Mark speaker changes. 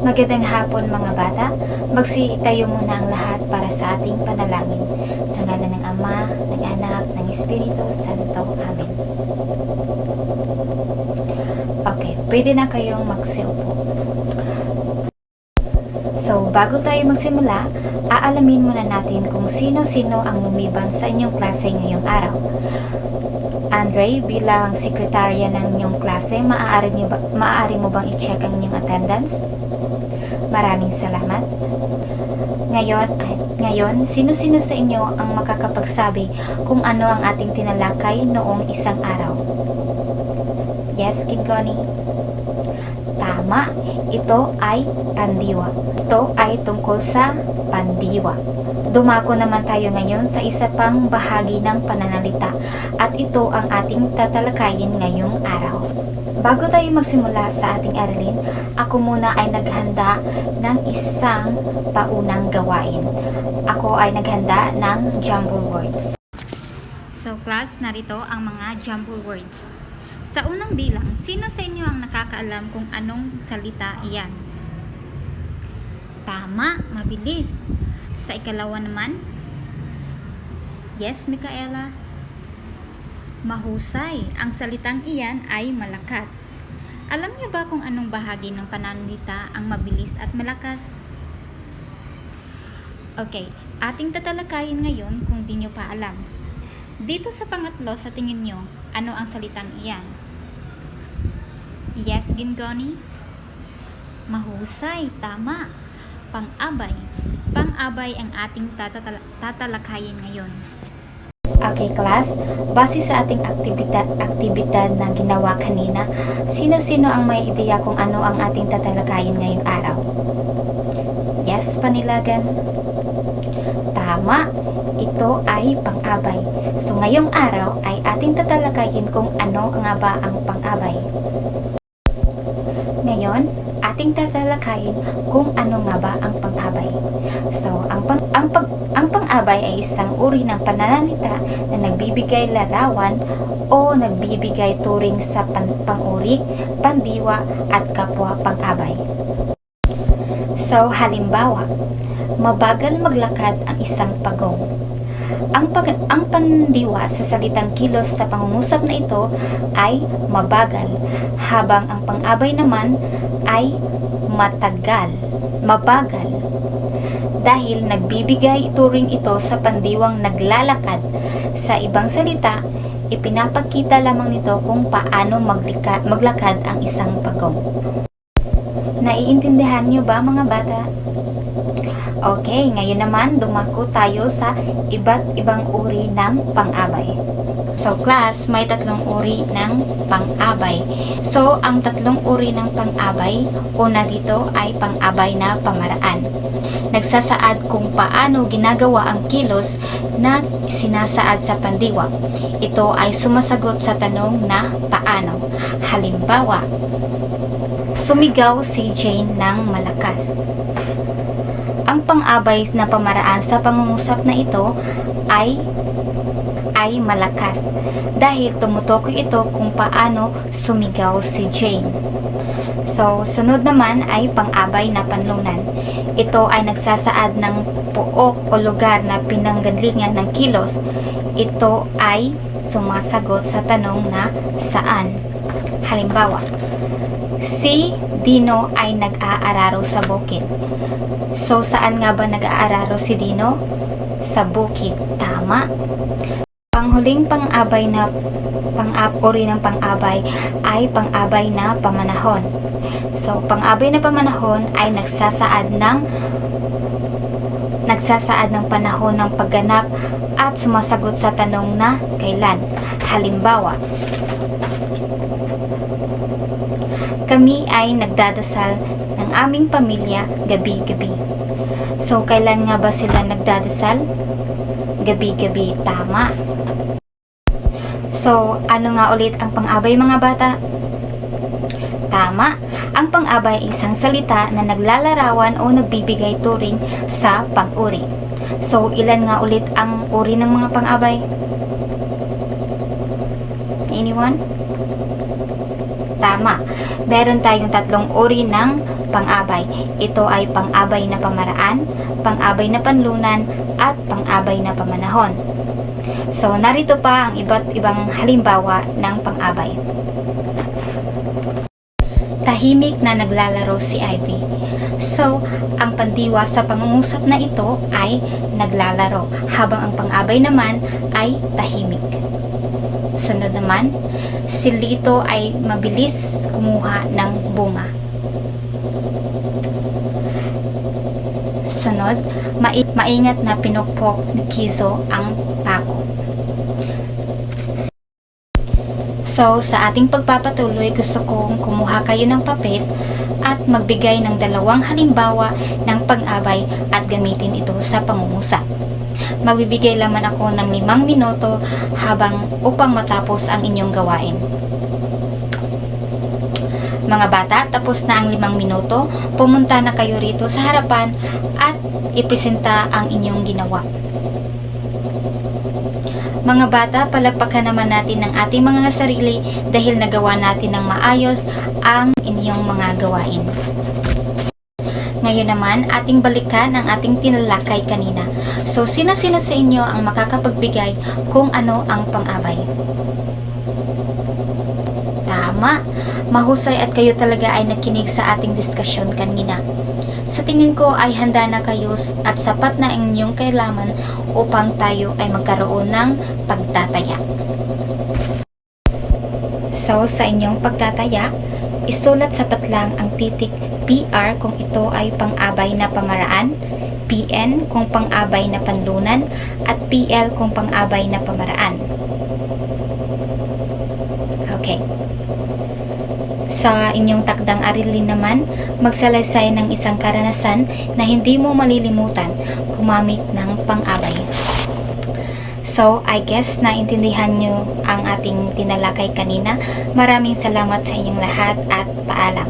Speaker 1: Magandang hapon mga bata. Magsitayo muna ang lahat para sa ating panalangin. Sa ngalan ng Ama, ng Anak, ng Espiritu Santo. Amen. Okay, pwede na kayong magsiupo. Bago tayo magsimula, aalamin muna natin kung sino-sino ang lumiban sa inyong klase ngayong araw. Andre, bilang sekretarya ng inyong klase, maaari, niyo ba, maaari mo bang i-check ang inyong attendance? Maraming salamat. Ngayon, ay, ngayon, sino-sino sa inyo ang makakapagsabi kung ano ang ating tinalakay noong isang araw? Yes, Kingoni? Tama, ito ay pandiwa. Ito ay tungkol sa pandiwa. Dumako naman tayo ngayon sa isa pang bahagi ng pananalita at ito ang ating tatalakayin ngayong araw. Bago tayo magsimula sa ating aralin, ako muna ay naghanda ng isang paunang gawain. Ako ay naghanda ng jumble words. So class, narito ang mga jumble words. Sa unang bilang, sino sa inyo ang nakakaalam kung anong salita iyan? Tama, mabilis. Sa ikalawa naman, yes, Mikaela? Mahusay. Ang salitang iyan ay malakas. Alam niyo ba kung anong bahagi ng pananalita ang mabilis at malakas? Okay, ating tatalakayin ngayon kung di nyo pa alam. Dito sa pangatlo sa tingin nyo, ano ang salitang iyan? Yes, Gingoni? Mahusay, tama. Pang-abay. Pang-abay ang ating tatatala- tatalakayin ngayon. Okay, class. Base sa ating aktibidad, aktibidad na ginawa kanina, sino-sino ang may ideya kung ano ang ating tatalakayin ngayong araw? Yes, Panilagan? Tama. Ito ay pang-abay. So, ngayong araw ay ating tatalakayin kung ano nga ba ang pang-abay. Ating tatalakayin kung ano nga ba ang pang-abay. So, ang pang ang pag ang pang-abay ay isang uri ng pananalita na nagbibigay larawan o nagbibigay turing sa pan pang-uri, pandiwa at kapwa pang-abay. So, halimbawa, mabagal maglakad ang isang pagong. Ang, pag, ang pandiwa sa salitang kilos sa pangungusap na ito ay mabagal, habang ang pang-abay naman ay matagal, mabagal. Dahil nagbibigay turing ito sa pandiwang naglalakad. Sa ibang salita, ipinapakita lamang nito kung paano maglika, maglakad ang isang pagong. Naiintindihan niyo ba mga bata? Okay, ngayon naman dumako tayo sa iba't ibang uri ng pang-abay. So class, may tatlong uri ng pang-abay. So, ang tatlong uri ng pang-abay, una dito ay pang-abay na pamaraan. Nagsasaad kung paano ginagawa ang kilos na sinasaad sa pandiwa. Ito ay sumasagot sa tanong na paano. Halimbawa, sumigaw si Jane ng malakas. Ang pang-abay na pamaraan sa pangungusap na ito ay ay malakas dahil tumutukoy ito kung paano sumigaw si Jane. So, sunod naman ay pang-abay na panlunan. Ito ay nagsasaad ng puok o lugar na pinanggalingan ng kilos. Ito ay sumasagot sa tanong na saan. Halimbawa, si Dino ay nag-aararo sa bukid. So, saan nga ba nag-aararo si Dino? Sa bukid. Tama. Panghuling pang-abay na pang uri ng pang-abay ay pang-abay na pamanahon. So, pang-abay na pamanahon ay nagsasaad ng nagsasaad ng panahon ng pagganap at sumasagot sa tanong na kailan. Halimbawa, kami ay nagdadasal ng aming pamilya gabi-gabi. So, kailan nga ba sila nagdadasal? Gabi-gabi, tama. So, ano nga ulit ang pang-abay mga bata? Tama, ang pang-abay ay isang salita na naglalarawan o nagbibigay turing sa pang-uri. So, ilan nga ulit ang uri ng mga pang-abay? Anyone? Tama. Meron tayong tatlong uri ng pang-abay. Ito ay pang-abay na pamaraan, pang-abay na panlunan, at pang-abay na pamanahon. So, narito pa ang iba't ibang halimbawa ng pang-abay. Tahimik na naglalaro si Ivy. So, ang pandiwa sa pangungusap na ito ay naglalaro, habang ang pang-abay naman ay tahimik. Sunod naman, si Lito ay mabilis kumuha ng bunga. Sunod, mai- maingat na pinukpok ni Kizo ang pako. So, sa ating pagpapatuloy, gusto kong kumuha kayo ng papel at magbigay ng dalawang halimbawa ng pang-abay at gamitin ito sa pangungusap. Magbibigay lamang ako ng limang minuto habang upang matapos ang inyong gawain. Mga bata, tapos na ang limang minuto, pumunta na kayo rito sa harapan at ipresenta ang inyong ginawa. Mga bata, palagpakan naman natin ng ating mga sarili dahil nagawa natin ng maayos ang inyong mga gawain. Ngayon naman, ating balikan ang ating tinalakay kanina. So, sino-sino sa inyo ang makakapagbigay kung ano ang pang-abay? Tama. Mahusay at kayo talaga ay nakinig sa ating diskusyon kanina. Sa tingin ko ay handa na kayo at sapat na ang inyong kailangan upang tayo ay magkaroon ng pagtataya. So, sa inyong pagtataya, isulat sapat lang ang titik PR kung ito ay pang-abay na pamaraan, PN kung pang-abay na panlunan, at PL kung pang-abay na pamaraan. Okay. Sa inyong takdang arilin naman, magsalaysay ng isang karanasan na hindi mo malilimutan gumamit ng pang-abay. So, I guess naintindihan nyo ang ating tinalakay kanina. Maraming salamat sa inyong lahat at paalam.